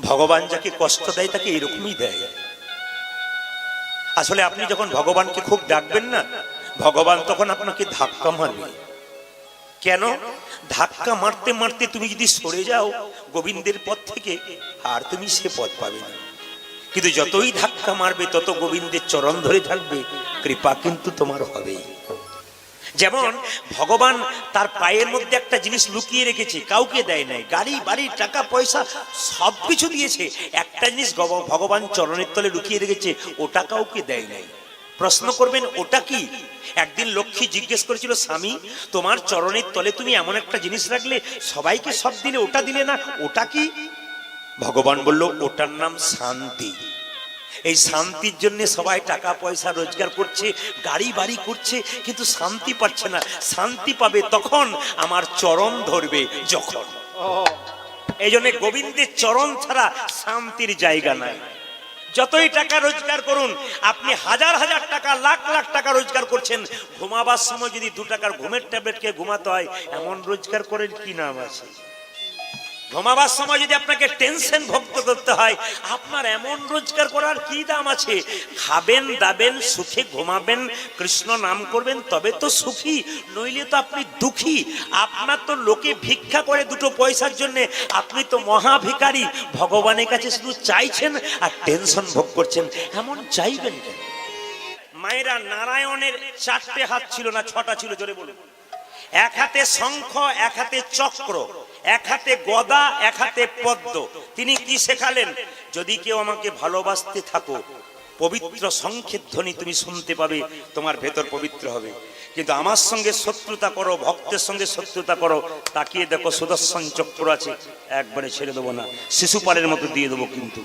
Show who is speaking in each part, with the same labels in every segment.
Speaker 1: ভগবান যাকে কষ্ট দেয় তাকে এরকমই দেয়। আসলে আপনি যখন ভগবানকে খুব ডাকবেন না, ভগবান তখন আপনাকে ধাক্কা মারবে। কেন? ধাক্কা মারতে মারতে তুমি যদি সরে যাও, গোবিন্দের পথ থেকে আর তুমি সে পথ পাবে না। কিন্তু যতই ধাক্কা মারবে, তত গোবিন্দের চরণ ধরে থাকবে, কৃপা কিন্তু তোমার হবেই। যেমন ভগবান তার পায়ের মধ্যে একটা জিনিস লুকিয়ে রেখেছে, কাউকে দেয় নাই, গাড়ি, বাড়ি, টাকা, পয়সা সব কিছু দিয়েছে। একটা জিনিস ভগবান চরণের তলে লুকিয়ে রেখেছে, ওটা কাউকে দেয় নাই। প্রশ্ন করবেন, ওটা কি? একদিন লক্ষ্মী জিজ্ঞেস করেছিল, স্বামী, তোমার চরণের তলে তুমি এমন একটা জিনিস রাখলে সবাইকে সব দিলে, ওটা দিলে না, ওটা কি? ভগবান বলল, ওটার নাম শান্তি। এই শান্তির জন্য সবাই টাকা, পয়সা রোজগার করছে, গাড়ি, বাড়ি করছে, কিন্তু শান্তি পাচ্ছে না। শান্তি পাবে তখন আমার চরণ ধরবে যখন। এই জন্য গোবিন্দের চরণ ছাড়া শান্তির জায়গা নাই। যতই টাকা রোজগার করুন, আপনি হাজার হাজার টাকা, লাখ লাখ টাকা রোজগার করছেন। ঘুমাবার সময় যদি দু টাকার ঘুমের ট্যাবলেট খেয়ে ঘুমাতে হয়, এমন রোজগার করেন কি নাম আছে? ঘুমাবার সময় যদি আপনাকে টেনশন ভক্ত করতে হয়, আপনার এমন রোজগার করার কি দাম আছে? খাবেন, দাবেন, সুখে ঘুমাবেন, কৃষ্ণ নাম করবেন, তবে তো সুখী, নইলে তো আপনি দুঃখী। আপনার তো লোকে ভিক্ষা করে দুটো পয়সার জন্য, আপনি তো মহা ভিখারি ভগবানের কাছে শুধু চাইছেন আর টেনশন ভোগ করছেন। এমন চাইবেন কেন? মায়েরা নারায়ণের চারটে হাত ছিল না, ছটা ছিল, জোরে বলুন। এক হাতে শঙ্খ, এক হাতে চক্র। এক হাতে গদা, এক হাতে পদ্ম। তিনি কি শেখালেন? যদি কেউ আমাকে ভালোবাসতে থাকো, পবিত্র সংক্ষেপ ধ্বনি তুমি শুনতে পাবে, তোমার ভেতর পবিত্র হবে। কিন্তু আমার সঙ্গে শত্রুতা করো, ভক্তের সঙ্গে শত্রুতা করো, তাকিয়ে দেখো সুদর্শন চক্র আছে, একবারে ছেড়ে দেবো না। শিশুপালের মতো দিয়ে দেবো কিন্তু।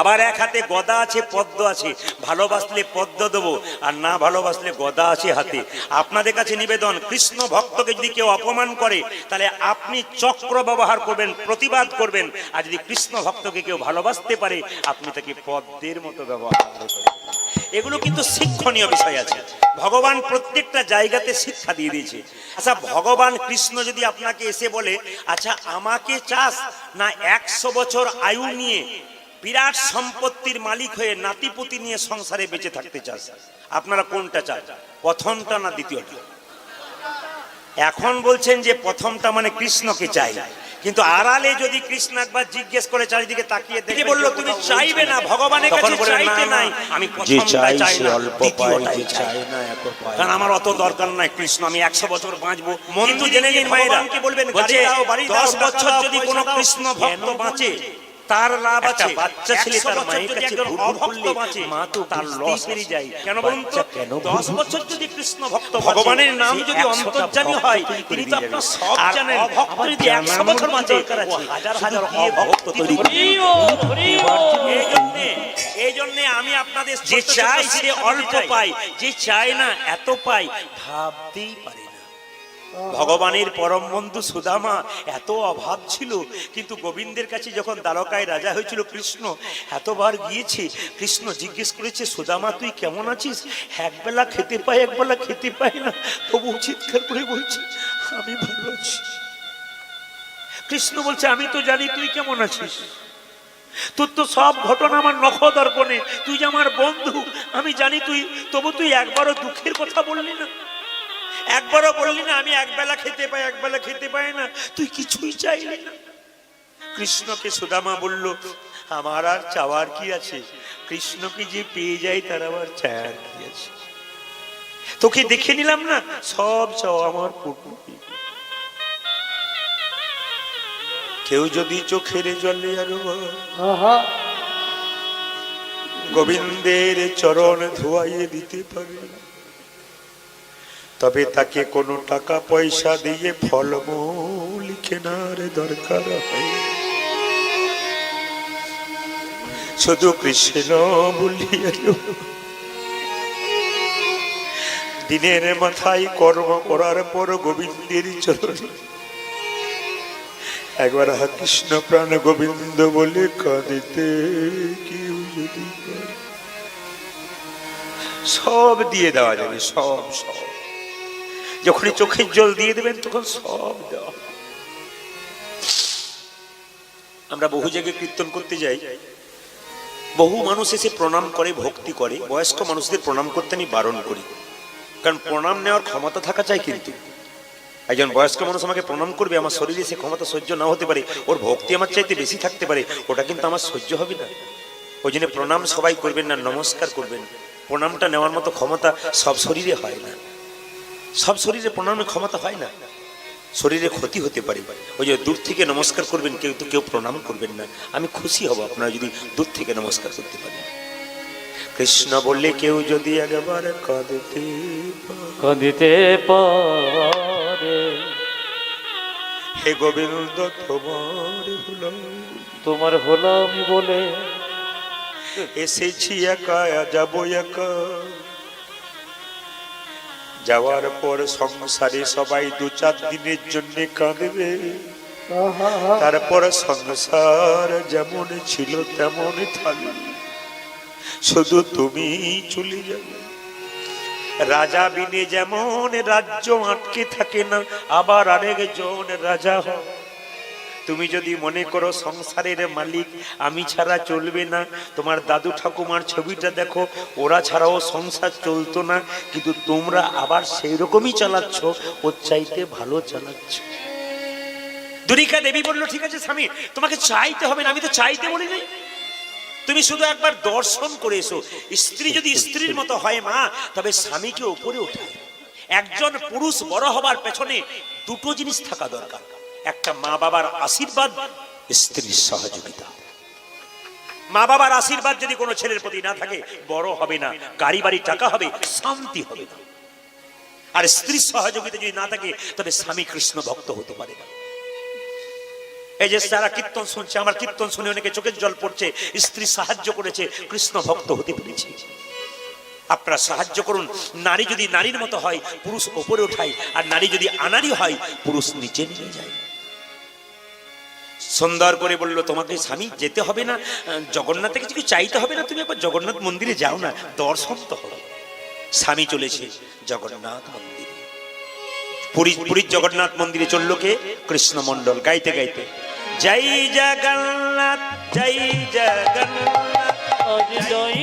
Speaker 1: আবার এক হাতে গদা আছে, পদ্ম আছে, ভালোবাসলে পদ্ম দেবো, আর না ভালোবাসলে গদা আছে হাতে। আপনাদের কাছে নিবেদন, কৃষ্ণ ভক্তকে যদি কেউ অপমান করে, তাহলে আপনি চক্র ব্যবহার করবেন, প্রতিবাদ করবেন, আর যদি কৃষ্ণ ভক্তকে কেউ ভালোবাসতে পারে, আপনি তাকে পদ্মের মতো ব্যবহার করবেন। এগুলো কিন্তু শিক্ষণীয় বিষয় আছে। ভগবান প্রত্যেকটা জায়গাতে শিক্ষা দিয়ে দিয়েছে। আচ্ছা ভগবান কৃষ্ণ যদি আপনাকে এসে বলে আচ্ছা আমাকে চাষ না একশো বছর আয়ু নিয়ে বিরাট সম্পত্তির মালিক হয়ে নাতিপুতি নিয়ে সংসারে বেঁচে থাকতে চাস? আপনারা কোনটা চান? প্রথমটা না দ্বিতীয়টা? এখন বলছেন যে প্রথমটা মানে কৃষ্ণকে চাই। কিন্তু আড়ালে যদি কৃষ্ণ একবার জিজ্ঞেস করে চারিদিকে তাকিয়ে দেখে বলল তুমি চাইবে না ভগবানের কাছে চাইতে নাই আমি
Speaker 2: যে
Speaker 1: প্রথমটা
Speaker 2: চাই
Speaker 1: না দ্বিতীয়টাই চাই
Speaker 2: না
Speaker 1: কারণ আমার অত দরকার নাই কৃষ্ণ আমি একশো বছর বাঁচবো। মন্ত্র জেনে নিন মায়েরা কি বলবেন বলছে দশ বছর যদি কোনো কৃষ্ণ ভক্ত বাঁচে তার লাভ আছে। বাচ্চা ছেলে তার মায়ের কাছে মা তো তার লস যায়। কেন বলুন তো?
Speaker 2: কেন
Speaker 1: দশ বছর যদি কৃষ্ণ ভক্ত ভগবানের নাম যদি অন্তর্জামী হয় তিনি তো আপনার সব জানেন। যদি একশো বছর বাঁচে ও হাজার হাজার অভক্ত তৈরি। এই জন্যে এই জন্যে আমি আপনাদের যে চাই সে অল্প পাই যে চায় না এত পাই ভাবতেই পারে। ভগবানের পরম বন্ধু সুদামা এত অভাব ছিল, কিন্তু গোবিন্দের কাছে যখন দ্বারকায় রাজা হয়েছিল কৃষ্ণ, এতবার গিয়েছে, কৃষ্ণ জিজ্ঞেস করেছে, সুদামা, তুই কেমন আছিস? একবেলা খেতে পাই একবেলা খেতে পাই না। তবু চিৎকার করে বলছে, আমি ভালো আছি। কৃষ্ণ বলছে, আমি তো জানি তুই কেমন আছিস। তোর তো সব ঘটনা আমার নখ দর্পণে তুই যে আমার বন্ধু, আমি জানি তুই, তবু তুই একবারও দুঃখের কথা বললি না। একবারও বললি না আমি একবেলা খেতে পাই একবেলা খেতে পাই না। তুই কিছুই চাইলি না। কৃষ্ণকে সুদামা বলল আমার আর চাওয়ার কি আছে? কৃষ্ণকে যে পেয়ে যাই তার আবার চাওয়ার কি আছে? তোকে দেখে নিলাম না সব চাও আমার পুটু কেউ যদি চোখের জলে আরও গোবিন্দের চরণ ধোয়াইয়ে দিতে পারে। তবে তাকে কোনো টাকা পয়সা দিয়ে ফলমূল কেনার দরকার হয়। শুধু কৃষ্ণ বলিয়া দিনের মাথায় কর্ম করার পর গোবিন্দের চরণে। একবার কৃষ্ণ প্রাণ গোবিন্দ বলে কাঁদিতে কেউ যদি সব দিয়ে দেওয়া যাবে, সব সব। যখনই চোখের জল দিয়ে দেবেন, তখন সব আমরা বহু জায়গায় কীর্তন করতে যাই। বহু মানুষ এসে প্রণাম করে, ভক্তি করে। বয়স্ক মানুষদের প্রণাম করতে আমি বারণ করি। কারণ প্রণাম নেওয়ার ক্ষমতা থাকা চাই কিন্তু। একজন বয়স্ক মানুষ আমাকে প্রণাম করবে, আমার শরীরে সে ক্ষমতা সহ্য না হতে পারে, ওর ভক্তি আমার চাইতে বেশি থাকতে পারে, ওটা কিন্তু আমার সহ্য হবে না। ওই জন্য প্রণাম সবাই করবেন না, নমস্কার করবেন প্রণামটা নেওয়ার মতো ক্ষমতা সব শরীরে হয় না। সব শরীরে প্রণামের ক্ষমতা হয় না। শরীরে ক্ষতি হতে পারে। ওই যে দূর থেকে নমস্কার করবেন কেউ তো কেউ প্রণাম করবেন না। আমি খুশি হব আপনারা যদি দূর থেকে নমস্কার করতে পারেন। কৃষ্ণ বললে কেউ যদি একবার কাঁদতে
Speaker 2: কাঁদিতে পারে।
Speaker 1: হে গোবিন্দ তোমার হলো
Speaker 2: তোমার হলো আমি বলে।
Speaker 1: এসেছি একা যাব একা। যাওয়ার পর সংসারে সবাই দু চার দিনের জন্য কাঁদবে। তারপর সংসার যেমন ছিল তেমন থাকবে। শুধু তুমি চলে যাবে। রাজা বিনে যেমন রাজ্য আটকে থাকে না আবার আরেকজন রাজা হয়। তুমি যদি মনে করো সংসারের মালিক, আমি ছাড়া চলবে না। তোমার দাদু ঠাকুমার ছবিটা দেখো, ওরা ছাড়াও সংসার চলতো না, কিন্তু তোমরা আবার সেই রকমই চালাচ্ছ, ওর চাইতে ভালো চালাচ্ছ। দুরিকা দেবী বলল, ঠিক আছে স্বামী, তোমাকে চাইতে হবে না, আমি তো চাইতে বলি নাই। তুমি শুধু একবার দর্শন করে এসো। স্ত্রী যদি স্ত্রীর মতো হয় মা, তবে স্বামীকে উপরে ওঠায় একজন পুরুষ বড় হবার পেছনে দুটো জিনিস থাকা দরকার। একটা মা বাবার আশীর্বাদ, স্ত্রীর সহযোগিতা। মা বাবার আশীর্বাদ যদি কোনো ছেলের প্রতি না থাকে, বড় হবে না, গাড়ি বাড়ি টাকা হবে, শান্তি হবে না। আর স্ত্রীর সহযোগিতা যদি না থাকে, তবে স্বামী কৃষ্ণ ভক্ত হতে পারে না। এই যে যারা কীর্তন শুনছে, আমার কীর্তন শুনে অনেকে চোখের জল পড়ছে, স্ত্রী সাহায্য করেছে, কৃষ্ণ ভক্ত হতে পেরেছে। আপনারা সাহায্য করুন। নারী যদি নারীর মতো হয়, পুরুষ ওপরে ওঠায়, আর নারী যদি আনারি হয়, পুরুষ নিচে নিয়ে যায়। সন্ধ্যার করে বলল তোমাকে স্বামী যেতে হবে না? জগন্নাথে কিছু চাইতে হবে না? তুমি একবার জগন্নাথ মন্দিরে যাও না, দর্শন তো হবে। স্বামী চলেছে জগন্নাথ মন্দিরে। পুরীর পুরীর জগন্নাথ মন্দিরে চলল কে? কৃষ্ণ মন্ডল গাইতে গাইতে। জয় জগন্নাথ জয় জগন্নাথ।
Speaker 2: জয়